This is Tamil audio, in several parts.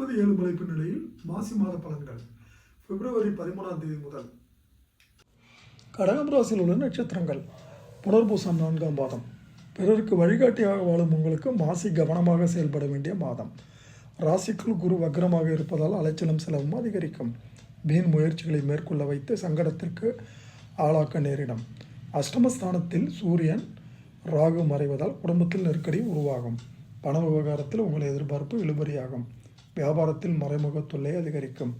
முப்பது ஏழு மலைப்பு நிலையில் மாசி மாத பலன்கள். பிப்ரவரி பதிமூணாம் தேதி முதல். கடகம் ராசியில் உள்ள நட்சத்திரங்கள். புனர்பூசம் நான்காம் பாதம். பிறருக்கு வழிகாட்டியாக வாழும் உங்களுக்கு மாசி கவனமாக செயல்பட வேண்டிய மாதம். ராசிக்குள் குரு வக்ரமாக இருப்பதால் அலைச்சலும் செலவும் அதிகரிக்கும். வீண் முயற்சிகளை மேற்கொள்ள வைத்து சங்கடத்திற்கு ஆளாக்க நேரிடும். அஷ்டமஸ்தானத்தில் சூரியன் ராகு மறைவதால் குடும்பத்தில் நெருக்கடி உருவாகும். பண விவகாரத்தில் உங்கள் எதிர்பார்ப்பு இழுபறியாகும். வியாபாரத்தில் மறைமுக தொல்லை அதிகரிக்கும்.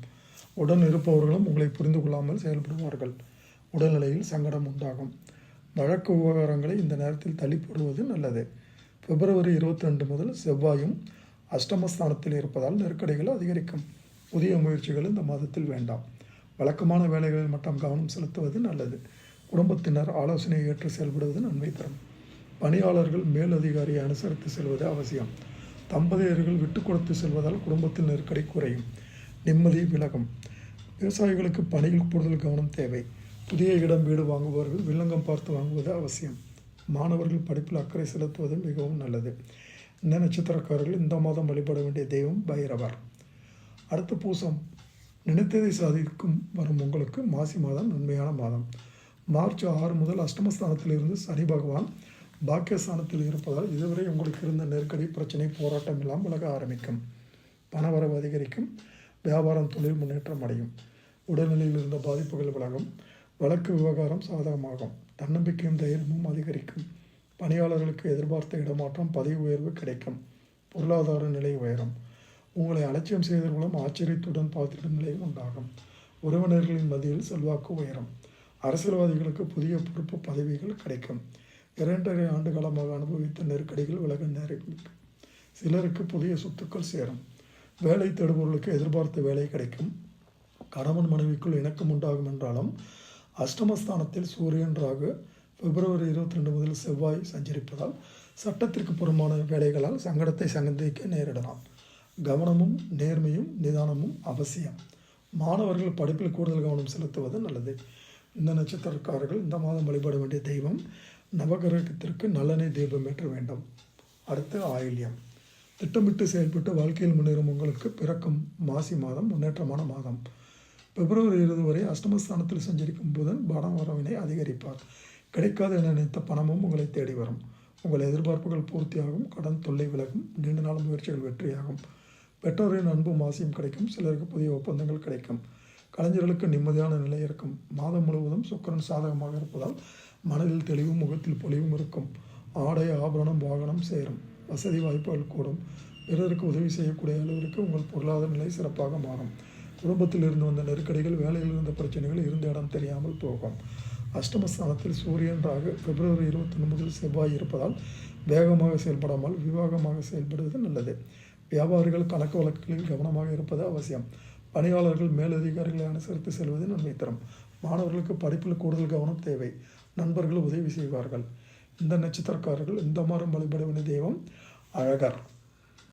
உடன் இருப்பவர்களும் உங்களை புரிந்து கொள்ளாமல் செயல்படுவார்கள். உடல்நிலையில் சங்கடம் உண்டாகும். வழக்கு விவகாரங்களை இந்த நேரத்தில் தள்ளி போடுவது நல்லது. பிப்ரவரி இருபத்தி ரெண்டு முதல் செவ்வாயும் அஷ்டமஸ்தானத்தில் இருப்பதால் நெருக்கடிகள் அதிகரிக்கும். புதிய முயற்சிகள் இந்த மாதத்தில் வேண்டாம். வழக்கமான வேலைகளில் மட்டும் கவனம் செலுத்துவது நல்லது. குடும்பத்தினர் ஆலோசனையை ஏற்று செயல்படுவது நன்மை தரும். பணியாளர்கள் மேலதிகாரியை அனுசரித்து செல்வது அவசியம். தம்பதியர்கள் விட்டு கொடுத்து செல்வதால் குடும்பத்தில் நெருக்கடி குறையும். நிம்மதி விலகும். விவசாயிகளுக்கு பணியில் கூடுதல் கவனம் தேவை. புதிய இடம் வீடு வாங்குபவர்கள் வில்லங்கம் பார்த்து வாங்குவது அவசியம். மாணவர்கள் படிப்பில் அக்கறை செலுத்துவது மிகவும் நல்லது. இந்த நட்சத்திரக்காரர்கள் இந்த மாதம் வழிபட வேண்டிய தெய்வம் பைரவர். அடுத்த பூசம். நினைத்ததை சாதிக்கும் வரும் உங்களுக்கு மாசி மாதம் நன்மையான மாதம். மார்ச் ஆறு முதல் அஷ்டமஸ்தானத்திலிருந்து சனி பகவான் பாக்கியஸ்தானத்தில் இருப்பதால் இதுவரை உங்களுக்கு இருந்த நெருக்கடி பிரச்சனை போராட்டம் எல்லாம் விலக ஆரம்பிக்கும். பணவரவு அதிகரிக்கும். வியாபாரம் தொழில் முன்னேற்றம் அடையும். உடல்நிலையில் இருந்த பாதிப்புகள் விலகும். வழக்கு விவகாரம் சாதகமாகும். தன்னம்பிக்கையும் தைரியமும் அதிகரிக்கும். பணியாளர்களுக்கு எதிர்பார்த்த இடமாற்றம் பதவி உயர்வு கிடைக்கும். பொருளாதார நிலை உயரும். உங்களை அலட்சியம் செய்தவர்களும் மூலம் ஆச்சரியத்துடன் பார்த்திடும் நிலை உண்டாகும். உறவினர்களின் மத்தியில் செல்வாக்கு உயரும். அரசியல்வாதிகளுக்கு புதிய பொறுப்பு பதவிகள் கிடைக்கும். இரண்டரை ஆண்டு காலமாக அனுபவித்த நெருக்கடிகள் விலக நேரிடும் சிலருக்கு புதிய சொத்துக்கள் சேரும். வேலை தேடுபவர்களுக்கு எதிர்பார்த்த வேலை கிடைக்கும். கணவன் மனைவிக்குள் இணக்கம் உண்டாகும் என்றாலும் அஷ்டமஸ்தானத்தில் சூரியன் ராகு பிப்ரவரி இருபத்தி ரெண்டு முதல் செவ்வாய் சஞ்சரிப்பதால் சட்டத்திற்கு புறமான வேலைகளால் சங்கடத்தை சந்திக்க நேரிடலாம். கவனமும் நேர்மையும் நிதானமும் அவசியம். மாணவர்கள் படிப்பில் கூடுதல் கவனம் செலுத்துவது நல்லது. இந்த நட்சத்திரக்காரர்கள் இந்த மாதம் வழிபட வேண்டிய தெய்வம் நவகிரகத்திற்கு நல்லெண்ணெய் தீபம் ஏற்ற வேண்டும். அடுத்து ஆயில்யம். திட்டமிட்டு செயல்பட்டு வாழ்க்கையில் முன்னேறும் உங்களுக்கு பிறக்கும் மாசி மாதம் முன்னேற்றமான மாதம். பிப்ரவரி இருபது வரை அஷ்டமஸ்தானத்தில் சஞ்சரிக்கும் புதன் பணம் வரவினை அதிகரிப்பார். கிடைக்காது என நினைத்த பணமும் உங்களை தேடி வரும். உங்கள் எதிர்பார்ப்புகள் பூர்த்தியாகும். கடன் தொல்லை விலகும். நீண்ட நாள் முயற்சிகள் வெற்றியாகும். பெற்றோரின் அன்பும் ஆசையும் கிடைக்கும். சிலருக்கு புதிய ஒப்பந்தங்கள் கிடைக்கும். கலைஞர்களுக்கு நிம்மதியான நிலை இருக்கும். மாதம் முழுவதும் சுக்கரன் சாதகமாக இருப்பதால் மனதில் தெளிவும் முகத்தில் பொலிவும் இருக்கும். ஆடை ஆபரணம் வாகனம் சேரும் வசதி வாய்ப்புகள் கூடும். பிறருக்கு உதவி செய்யக்கூடிய அளவிற்கு உங்கள் பொருளாதார நிலை சிறப்பாக மாறும். குடும்பத்தில் இருந்து வந்த நெருக்கடிகள் வேலையில் இருந்த பிரச்சனைகள் இருந்த இடம் தெரியாமல் போகும். அஷ்டமஸ்தானத்தில் சூரியன் ராகு பிப்ரவரி இருபத்தொன்று முதல் செவ்வாய் இருப்பதால் வேகமாக செயல்படாமல் விவாகமாக செயல்படுவது நல்லது. வியாபாரிகள் கணக்கு வழக்குகளில் கவனமாக இருப்பது அவசியம். பணியாளர்கள் மேலதிகாரிகளை அனுசரித்து செல்வது நன்மை தரும். மாணவர்களுக்கு படிப்பில் கூடுதல் கவனம் தேவை. நண்பர்கள் உதவி செய்வார்கள். இந்த நட்சத்திரக்காரர்கள் இந்த மாதம் வழிபட வேண்டிய தெய்வம் அழகர்.